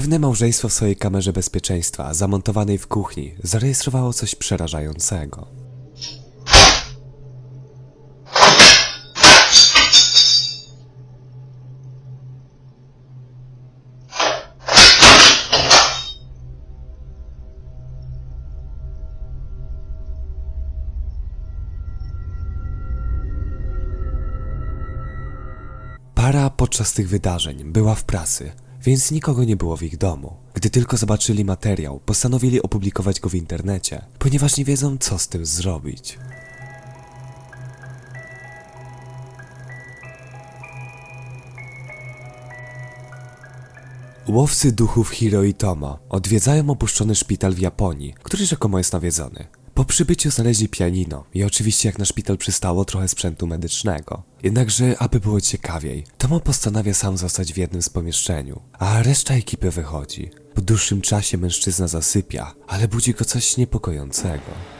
Pewne małżeństwo w swojej kamerze bezpieczeństwa, zamontowanej w kuchni, zarejestrowało coś przerażającego. Para podczas tych wydarzeń była w pracy, więc nikogo nie było w ich domu. Gdy tylko zobaczyli materiał, postanowili opublikować go w internecie, ponieważ nie wiedzą, co z tym zrobić. Łowcy duchów Hiro i Tomo odwiedzają opuszczony szpital w Japonii, który rzekomo jest nawiedzony. Po przybyciu znaleźli pianino i oczywiście jak na szpital przystało trochę sprzętu medycznego. Jednakże, aby było ciekawiej, Tomo postanawia sam zostać w jednym z pomieszczeniu, a reszta ekipy wychodzi. Po dłuższym czasie mężczyzna zasypia, ale budzi go coś niepokojącego.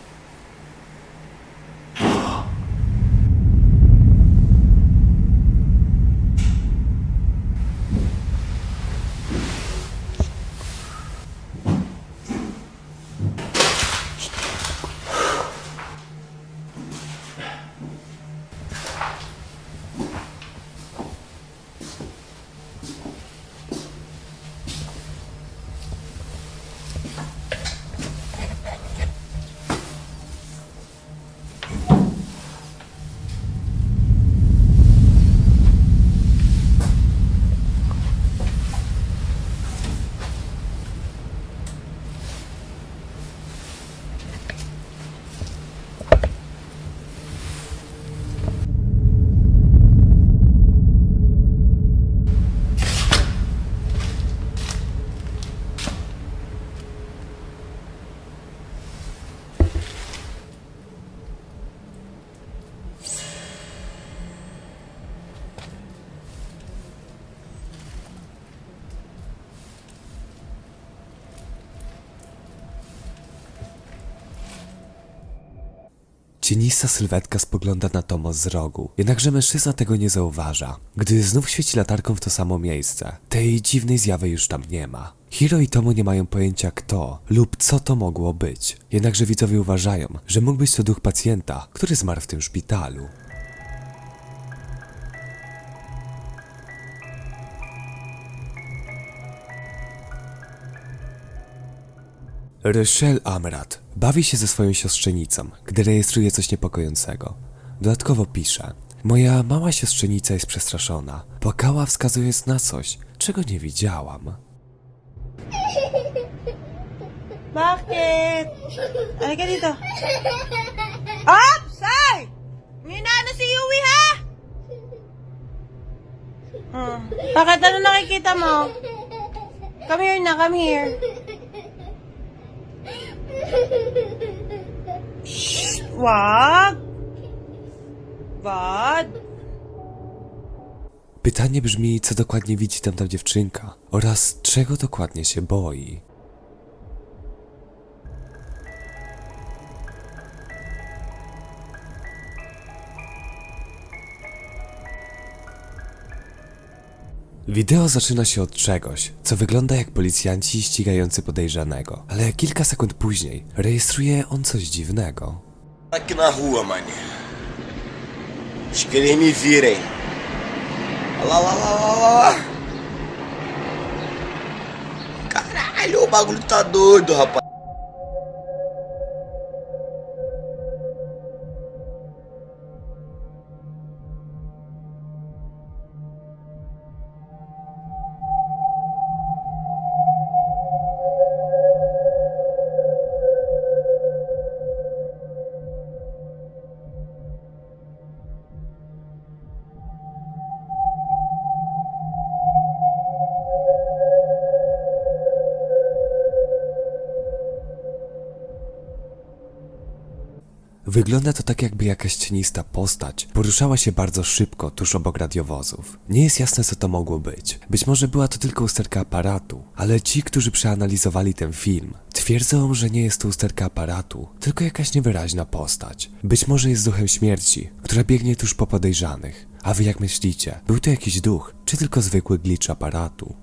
Cienista sylwetka spogląda na Tomo z rogu, jednakże mężczyzna tego nie zauważa. Gdy znów świeci latarką w to samo miejsce, tej dziwnej zjawy już tam nie ma. Hiro i Tomo nie mają pojęcia kto lub co to mogło być. Jednakże widzowie uważają, że mógł być to duch pacjenta, który zmarł w tym szpitalu. Rochelle Amrat bawi się ze swoją siostrzenicą, gdy rejestruje coś niepokojącego. Dodatkowo pisze: Moja mała siostrzenica jest przestraszona. Płakała wskazując na coś, czego nie widziałam. Bakit? Halika dito. Say! May na si Yui, ha? Hmm. Bakit? Ano nakikita mo? Come here na, come here. Shh! Wag! Wag! Pytanie brzmi, co dokładnie widzi tam ta dziewczynka oraz czego dokładnie się boi. Wideo zaczyna się od czegoś, co wygląda jak policjanci ścigający podejrzanego, ale kilka sekund później rejestruje on coś dziwnego. aqui na rua, mané. Acho que eles me virem. Lá, lá, lá, lá, lá. Caralho, o bagulho tá doido, rapaz. Wygląda to tak, jakby jakaś cienista postać poruszała się bardzo szybko tuż obok radiowozów. Nie jest jasne, co to mogło być. Być może była to tylko usterka aparatu, ale ci, którzy przeanalizowali ten film, twierdzą, że nie jest to usterka aparatu, tylko jakaś niewyraźna postać. Być może jest duchem śmierci, która biegnie tuż po podejrzanych. A wy jak myślicie? Był to jakiś duch, czy tylko zwykły glitch aparatu?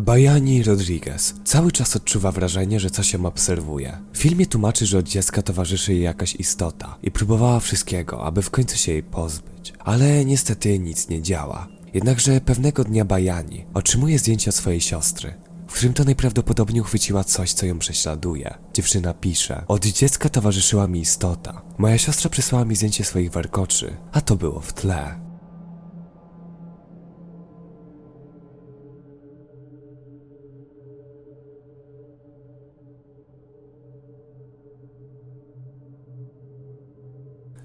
Bajani Rodriguez cały czas odczuwa wrażenie, że coś ją obserwuje. W filmie tłumaczy, że od dziecka towarzyszy jej jakaś istota i próbowała wszystkiego, aby w końcu się jej pozbyć. Ale niestety nic nie działa. Jednakże pewnego dnia Bajani otrzymuje zdjęcia swojej siostry, w którym to najprawdopodobniej uchwyciła coś, co ją prześladuje. Dziewczyna pisze: Od dziecka towarzyszyła mi istota. Moja siostra przysłała mi zdjęcie swoich warkoczy, a to było w tle.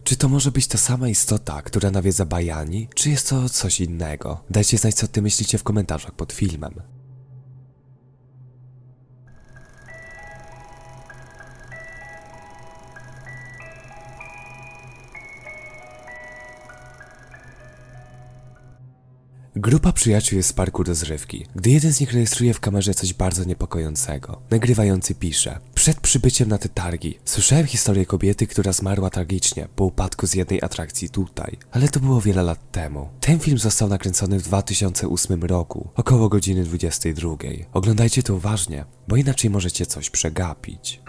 Czy to może być ta sama istota, która nawiedza Bajani, czy jest to coś innego? Dajcie znać, co ty myślicie w komentarzach pod filmem. Grupa przyjaciół jest z parku rozrywki, gdy jeden z nich rejestruje w kamerze coś bardzo niepokojącego. Nagrywający pisze: Przed przybyciem na te targi słyszałem historię kobiety, która zmarła tragicznie po upadku z jednej atrakcji tutaj, ale to było wiele lat temu. Ten film został nakręcony w 2008 roku, około godziny 22. Oglądajcie to uważnie, bo inaczej możecie coś przegapić.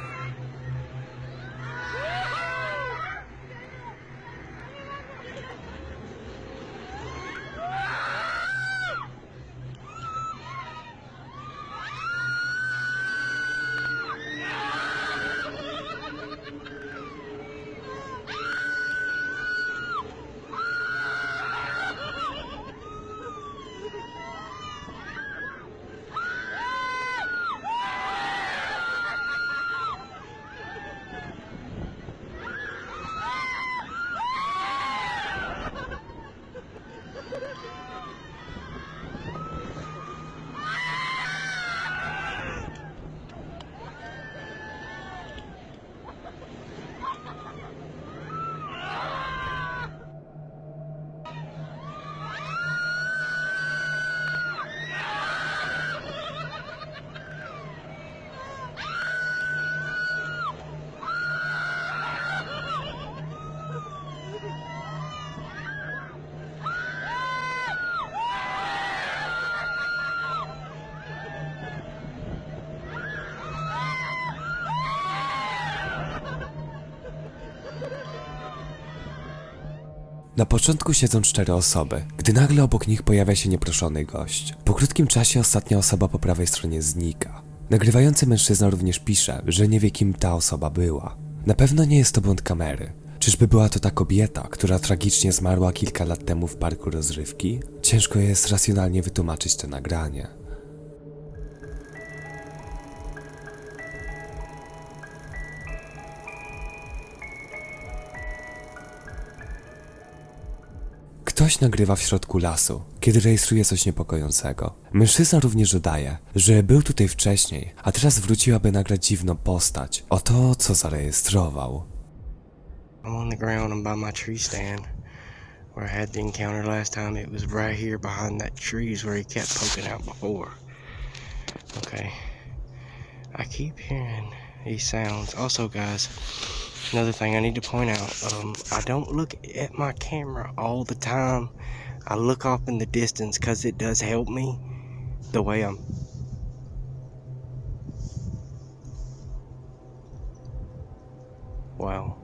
Na początku siedzą cztery osoby, gdy nagle obok nich pojawia się nieproszony gość. Po krótkim czasie ostatnia osoba po prawej stronie znika. Nagrywający mężczyzna również pisze, że nie wie kim ta osoba była. Na pewno nie jest to błąd kamery. Czyżby była to ta kobieta, która tragicznie zmarła kilka lat temu w parku rozrywki? Ciężko jest racjonalnie wytłumaczyć to nagranie. Ktoś nagrywa w środku lasu, kiedy rejestruje coś niepokojącego. Mężczyzna również dodaje, że był tutaj wcześniej, a teraz wrócił, aby nagrać dziwną postać. Oto co zarejestrował. I'm on the ground. I'm by my tree stand where I had the encounter last time. It was right here behind that trees where he kept poking out before. Okay. I keep hearing these sounds. Also, guys, another thing I need to point out. Um, I don't look at my camera all the time. I look off in the distance because it does help me the way I'm. Wow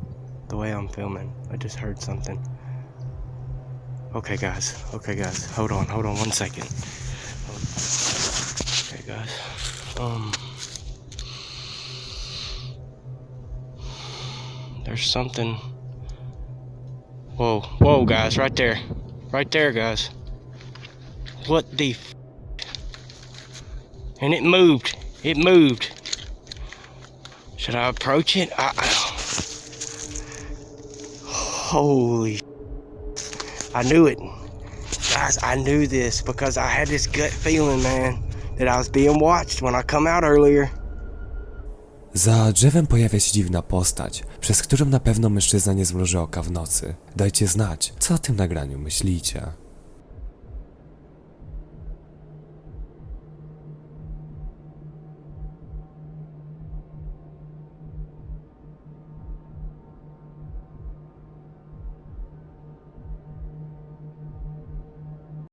the way I'm filming. I just heard something. Okay, guys. Okay, guys. Hold on. Hold on one second. Okay, guys. Um. There's something. Whoa. Whoa, guys. Right there. Right there, guys. What the. And it moved. It moved. Should I approach it? I, I Holy I knew it. Guys, I knew this because I had this gut feeling, man, that I was being watched when I come out earlier. Za drzewem pojawia się dziwna postać, przez którą na pewno mężczyzna nie zmruży oka w nocy. Dajcie znać, co o tym nagraniu myślicie.